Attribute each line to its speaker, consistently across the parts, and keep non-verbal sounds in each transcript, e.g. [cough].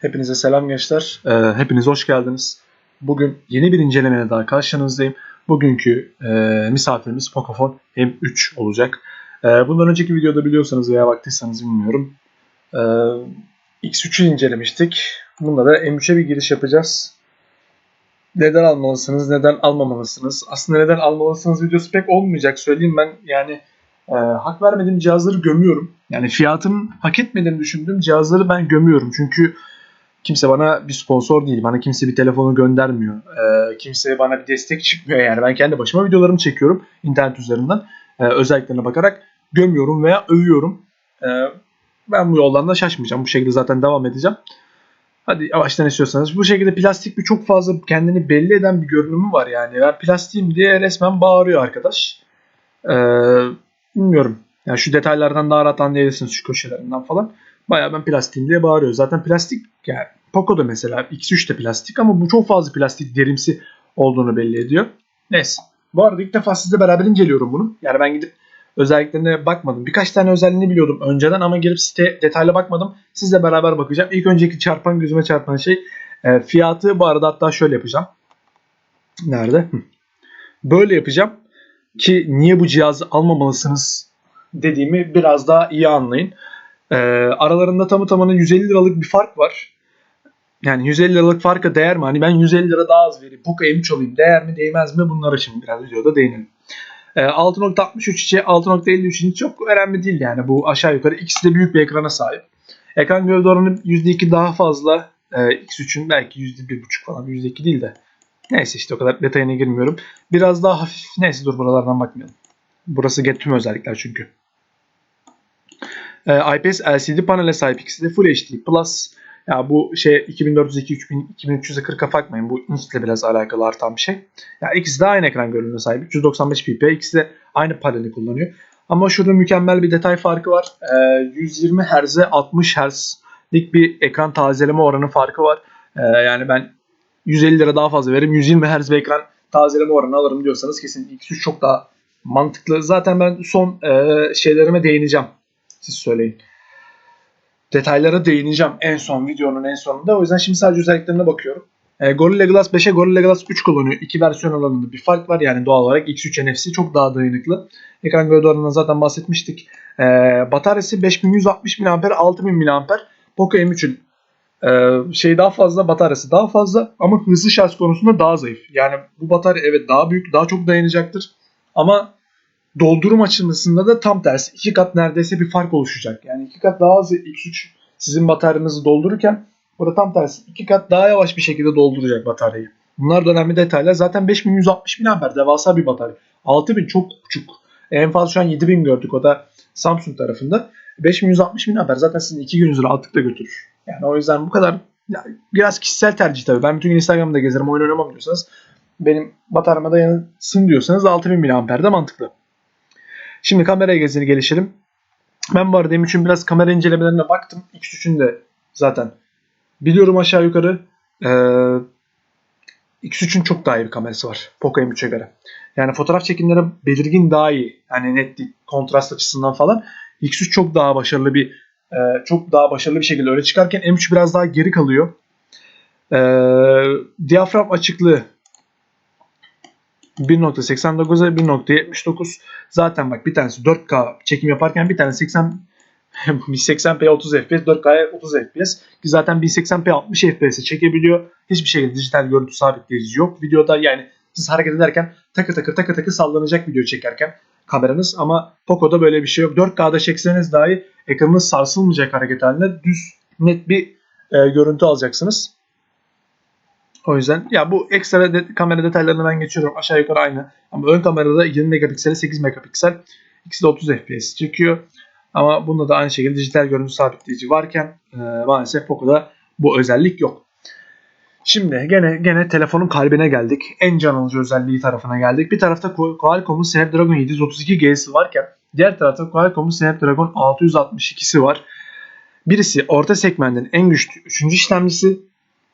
Speaker 1: Hepinize selam gençler. Ee, hepiniz hoş geldiniz. Bugün yeni bir incelemeyle daha karşınızdayım. Bugünkü e, misafirimiz Pocophone M3 olacak. E, bundan önceki videoda biliyorsanız veya baktıysanız bilmiyorum. E, X3'ü incelemiştik. Bunda da M3'e bir giriş yapacağız. Neden almalısınız, neden almamalısınız? Aslında neden almalısınız videosu pek olmayacak söyleyeyim ben. Yani e, hak vermediğim cihazları gömüyorum. Yani fiyatının hak etmediğini düşündüğüm cihazları ben gömüyorum. Çünkü kimse bana bir sponsor değil. Bana kimse bir telefonu göndermiyor. Ee, kimse bana bir destek çıkmıyor yani. Ben kendi başıma videolarımı çekiyorum internet üzerinden. Ee, özelliklerine bakarak gömüyorum veya övüyorum. Ee, ben bu yoldan da şaşmayacağım. Bu şekilde zaten devam edeceğim. Hadi yavaştan istiyorsanız. Bu şekilde plastik bir çok fazla kendini belli eden bir görünümü var yani. Ben plastiğim diye resmen bağırıyor arkadaş. Ee, bilmiyorum. Yani şu detaylardan daha rahat anlayabilirsiniz şu köşelerinden falan. Bayağı ben plastiğim diye bağırıyor. Zaten plastik yani Poco'da mesela X3 de plastik ama bu çok fazla plastik derimsi olduğunu belli ediyor. Neyse. Bu arada ilk defa sizle beraber inceliyorum bunu. Yani ben gidip özelliklerine bakmadım. Birkaç tane özelliğini biliyordum önceden ama girip site detaylı bakmadım. Sizle beraber bakacağım. İlk önceki çarpan gözüme çarpan şey e, fiyatı bu arada hatta şöyle yapacağım. Nerede? Böyle yapacağım ki niye bu cihazı almamalısınız dediğimi biraz daha iyi anlayın. Ee, aralarında tamı tamına 150 liralık bir fark var. Yani 150 liralık farka değer mi? Hani ben 150 lira daha az vereyim. Poco M3 alayım. Değer mi değmez mi? Bunlara şimdi biraz videoda değinelim. Ee, 6.63 içi 6.53 için çok önemli değil yani. Bu aşağı yukarı ikisi de büyük bir ekrana sahip. Ekran gövde oranı %2 daha fazla. Ee, X3'ün belki %1.5 falan. %2 değil de. Neyse işte o kadar detayına girmiyorum. Biraz daha hafif. Neyse dur buralardan bakmayalım. Burası get tüm özellikler çünkü. Ee, IPS LCD panele sahip ikisi de Full HD Plus. Ya bu şey 2402 2340'a bakmayın. Bu inçle biraz alakalı artan bir şey. Ya ikisi de aynı ekran görünümüne sahip. 395 ppi. İkisi de aynı paneli kullanıyor. Ama şurada mükemmel bir detay farkı var. Ee, 120 Hz'e 60 Hz'lik bir ekran tazeleme oranı farkı var. Ee, yani ben 150 lira daha fazla veririm. 120 Hz bir ekran tazeleme oranı alırım diyorsanız kesin X3 çok daha mantıklı. Zaten ben son e, şeylerime değineceğim. Siz söyleyin. Detaylara değineceğim en son videonun en sonunda. O yüzden şimdi sadece özelliklerine bakıyorum. E, Gorilla Glass 5'e Gorilla Glass 3 kullanıyor. İki versiyon alanında bir fark var. Yani doğal olarak X3 NFC çok daha dayanıklı. Ekran gövde oranından zaten bahsetmiştik. E, bataryası 5160 mAh, 6000 mAh. Poco M3'ün e, şey daha fazla, bataryası daha fazla ama hızlı şarj konusunda daha zayıf. Yani bu batarya evet daha büyük, daha çok dayanacaktır. Ama doldurum açısında da tam tersi. iki kat neredeyse bir fark oluşacak. Yani iki kat daha az X3 sizin bataryanızı doldururken burada tam tersi. iki kat daha yavaş bir şekilde dolduracak bataryayı. Bunlar da önemli detaylar. Zaten 5160 mAh devasa bir batarya. 6000 çok küçük. En fazla şu an 7000 gördük. O da Samsung tarafında. 5160 mAh zaten sizin 2 gününüzü rahatlıkla götürür. Yani o yüzden bu kadar yani biraz kişisel tercih tabii. Ben bütün gün Instagram'da gezerim oyun oynamam diyorsanız benim bataryama dayansın diyorsanız 6000 mAh'de mantıklı. Şimdi kameraya gezini gelişelim. Ben bu arada M3'ün biraz kamera incelemelerine baktım. X3'ün de zaten biliyorum aşağı yukarı. Ee, X3'ün çok daha iyi bir kamerası var Poco M3'e göre. Yani fotoğraf çekimleri belirgin daha iyi. Yani netlik, kontrast açısından falan. X3 çok daha başarılı bir e, çok daha başarılı bir şekilde öyle çıkarken M3 biraz daha geri kalıyor. E, diyafram açıklığı 1.89'a 1.79 zaten bak bir tanesi 4K çekim yaparken bir tane 80 1080p 30 fps 4K'ya 30 fps ki zaten 1080p 60 fps'e çekebiliyor. Hiçbir şekilde dijital görüntü sabitleyici yok. Videoda yani siz hareket ederken takır takır takır takır sallanacak video çekerken kameranız ama Poco'da böyle bir şey yok. 4K'da çekseniz dahi ekranınız sarsılmayacak hareket halinde düz net bir e, görüntü alacaksınız. O yüzden ya bu ekstra de, kamera detaylarını ben geçiyorum. Aşağı yukarı aynı. Ama ön kamerada 20 megapiksel 8 megapiksel. İkisi de 30 fps çekiyor. Ama bunda da aynı şekilde dijital görüntü sabitleyici varken e, maalesef Poco'da bu özellik yok. Şimdi gene gene telefonun kalbine geldik. En can alıcı özelliği tarafına geldik. Bir tarafta Qualcomm'un Snapdragon 732G'si varken diğer tarafta Qualcomm'un Snapdragon 662'si var. Birisi orta segmentin en güçlü 3. işlemcisi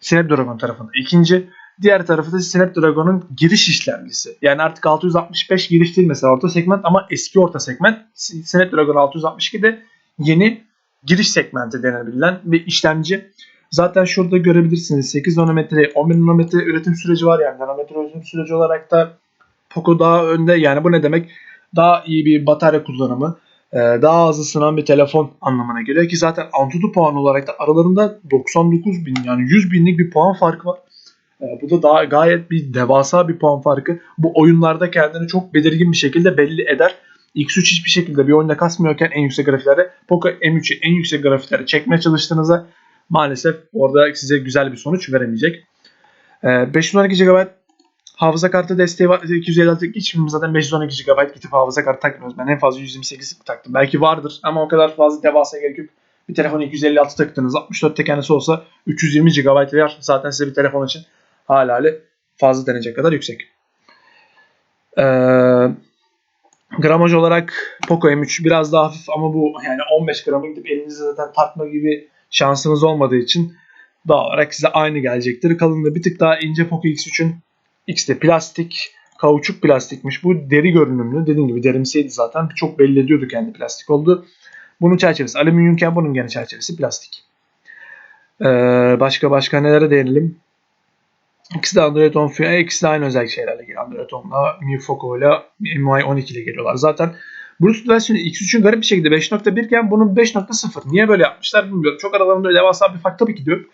Speaker 1: Snapdragon tarafında ikinci. Diğer tarafı da Snapdragon'un giriş işlemcisi. Yani artık 665 giriş değil mesela orta segment ama eski orta segment. Snapdragon 662 de yeni giriş segmenti denebilen bir işlemci. Zaten şurada görebilirsiniz 8 nanometre 11 nanometre üretim süreci var yani nanometre üretim süreci olarak da Poco daha önde yani bu ne demek? Daha iyi bir batarya kullanımı, daha hızlı ısınan bir telefon anlamına geliyor ki zaten Antutu puan olarak da aralarında 99 bin yani 100 binlik bir puan farkı var. E, Bu da daha gayet bir devasa bir puan farkı. Bu oyunlarda kendini çok belirgin bir şekilde belli eder. X3 hiçbir şekilde bir oyunda kasmıyorken en yüksek grafiklerde Poco M3'ü en yüksek grafiklere çekmeye çalıştığınızda maalesef orada size güzel bir sonuç veremeyecek. Ee, 512 GB hafıza kartı desteği var. 256 hiçbirimiz zaten 512 GB gidip hafıza kartı takmıyoruz. Ben en fazla 128 taktım. Belki vardır ama o kadar fazla devasa gerek yok. Bir telefon 256 taktınız. 64 tekerlesi olsa 320 GB yer. Zaten size bir telefon için hala fazla denecek kadar yüksek. Ee, gramaj olarak Poco M3 biraz daha hafif ama bu yani 15 gramı gidip elinize zaten tartma gibi şansınız olmadığı için doğal olarak size aynı gelecektir. Kalınlığı bir tık daha ince Poco X3'ün X'de plastik, kauçuk plastikmiş. Bu deri görünümlü. Dediğim gibi derimsiydi zaten. Çok belli ediyordu kendi plastik oldu. Bunun çerçevesi alüminyumken bunun gene çerçevesi plastik. Ee, başka başka nelere değinelim? İkisi de Android 10 fiyatı. İkisi de aynı özellik şeylerle geliyor. Android 10'la, Mi Foco ile MIUI 12 ile geliyorlar. Zaten Bluetooth versiyonu X3'ün garip bir şekilde 5.1 iken bunun 5.0. Niye böyle yapmışlar bilmiyorum. Çok aralarında devasa bir fark tabii ki diyor.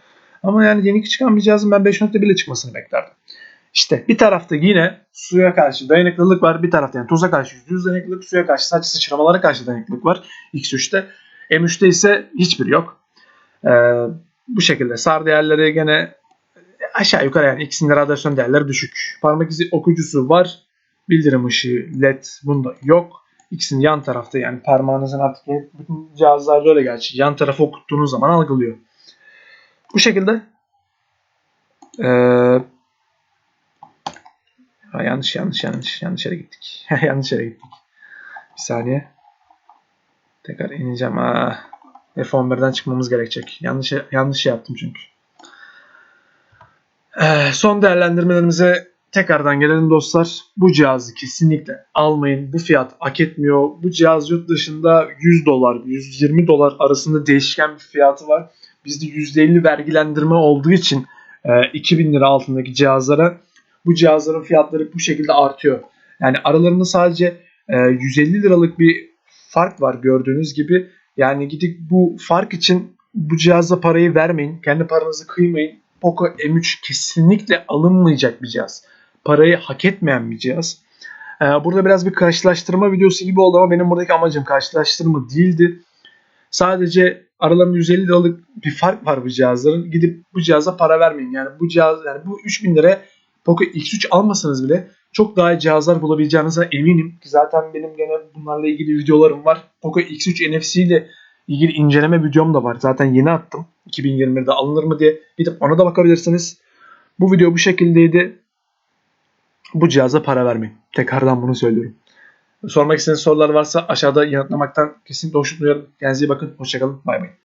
Speaker 1: Ama yani yeni çıkan bir cihazın ben 5.1 ile çıkmasını beklerdim. İşte bir tarafta yine suya karşı dayanıklılık var. Bir tarafta yani toza karşı %100 dayanıklılık, suya karşı sadece sıçramalara karşı dayanıklılık var X3'te. M3'te ise hiçbir yok. Ee, bu şekilde SAR değerleri gene aşağı yukarı yani ikisinin radyasyon değerleri düşük. Parmak izi okuyucusu var. Bildirim ışığı LED bunda yok. İkisinin yan tarafta yani parmağınızın artık bütün cihazlarda öyle gerçi. Yan tarafı okuttuğunuz zaman algılıyor. Bu şekilde ee, Ha, yanlış yanlış yanlış yanlış yere gittik. [laughs] yanlış yere gittik. Bir saniye. Tekrar ineceğim. Aa, F11'den çıkmamız gerekecek. Yanlış yanlış şey yaptım çünkü. Ee, son değerlendirmelerimize tekrardan gelelim dostlar. Bu cihazı kesinlikle almayın. Bu fiyat hak etmiyor. Bu cihaz yurt dışında 100 dolar, 120 dolar arasında değişken bir fiyatı var. Bizde %50 vergilendirme olduğu için e, 2000 lira altındaki cihazlara bu cihazların fiyatları bu şekilde artıyor. Yani aralarında sadece e, 150 liralık bir fark var gördüğünüz gibi. Yani gidip bu fark için bu cihaza parayı vermeyin. Kendi paranızı kıymayın. Poco M3 kesinlikle alınmayacak bir cihaz. Parayı hak etmeyen bir cihaz. Ee, burada biraz bir karşılaştırma videosu gibi oldu ama benim buradaki amacım karşılaştırma değildi. Sadece aralarında 150 liralık bir fark var bu cihazların. Gidip bu cihaza para vermeyin. Yani bu cihaz yani bu 3000 lira Poco X3 almasanız bile çok daha iyi cihazlar bulabileceğinize eminim. Ki zaten benim gene bunlarla ilgili videolarım var. Poco X3 NFC ile ilgili inceleme videom da var. Zaten yeni attım. 2020'de alınır mı diye gidip ona da bakabilirsiniz. Bu video bu şekildeydi. Bu cihaza para vermeyin. Tekrardan bunu söylüyorum. Sormak istediğiniz sorular varsa aşağıda yanıtlamaktan kesinlikle hoşnut duyarım. Kendinize iyi bakın. Hoşçakalın. Bay bay.